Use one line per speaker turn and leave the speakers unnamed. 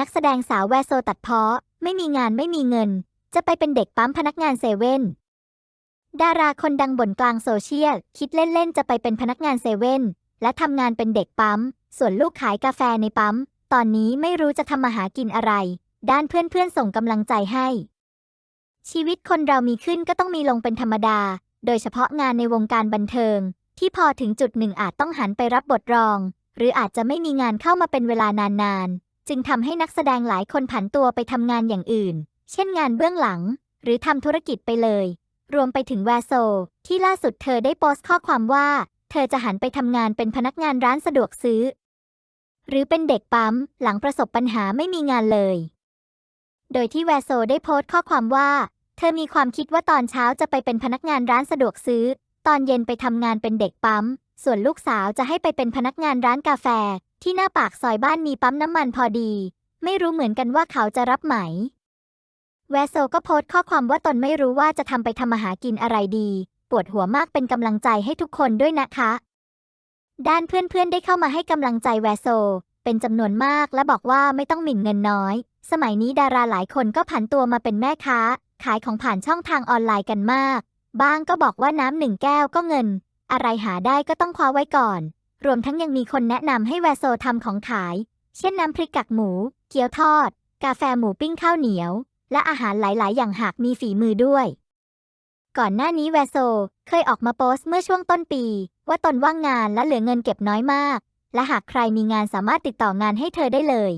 นักแสดงสาวแวโซตัดเพ้อไม่มีงานไม่มีเงิน จะไปเป็นเด็กปั๊มพนักงานเซเว่น ดาราคนดังบ่นกลางโซเชียล คิดเล่น ๆ จะไปเป็นพนักงานเซเว่น และทำงานเป็นเด็กปั๊ม ส่วนลูกขายกาแฟในปั๊ม ตอนนี้ไม่รู้จะทำมาหากินอะไร ด้านเพื่อนๆส่งกำลังใจให้ ชีวิตคนเรามีขึ้นก็ต้องมีลงเป็นธรรมดา โดยเฉพาะงานในวงการบันเทิง ที่พอถึงจุดหนึ่งอาจต้องหันไปรับบทรอง หรืออาจจะไม่มีงานเข้ามาเป็นเวลานานๆ จึงทำให้นักแสดงหลายคนผันตัวไปทำงานอย่างอื่น เช่นงานเบื้องหลัง หรือทำธุรกิจไปเลย รวมไปถึงแวโซ ที่ล่าสุดเธอได้โพสต์ข้อความว่า เธอจะหันไปทำงานเป็นพนักงานร้านสะดวกซื้อ หรือเป็นเด็กปั๊ม หลังประสบปัญหาไม่มีงานเลย โดยที่แวโซได้โพสต์ข้อความว่า เธอมีความคิดว่าตอนเช้าจะไปเป็นพนักงานร้านสะดวกซื้อ ตอนเย็นไปทำงานเป็นเด็กปั๊มส่วนลูกสาวจะให้ไปเป็นพนักงานร้านกาแฟ ที่หน้าปากซอยบ้านมีปั๊มน้ำมันพอดี ไม่รู้เหมือนกันว่าเขาจะรับไหม แวโซก็โพสต์ข้อความว่าตนไม่รู้ว่าจะทำไปทำมาหากินอะไรดี ปวดหัวมากเป็นกำลังใจให้ทุกคนด้วยนะคะ ด้านเพื่อนๆได้เข้ามาให้กำลังใจแวโซ เป็นจำนวนมากและบอกว่าไม่ต้องหมิ่นเงินน้อย สมัยนี้ดาราหลายคนก็ผันตัวมาเป็นแม่ค้า ขายของผ่านช่องทางออนไลน์กันมาก บ้างก็บอกว่าน้ำหนึ่งแก้วก็เงิน อะไรหาได้ก็ต้องคว้าไว้ก่อน รวมทั้งยังมีคนแนะนำให้แวโซทำของขาย เช่นน้ำพริกกักหมู เกี๊ยวทอด กาแฟหมูปิ้งข้าวเหนียว และอาหารหลาย ๆ อย่างหากมีฝีมือด้วย ก่อนหน้านี้แวโซเคยออกมาโพสต์เมื่อช่วงต้นปี ว่าตนว่างงานและเหลือเงินเก็บน้อยมาก และหากใครมีงานสามารถติดต่องานให้เธอได้เลย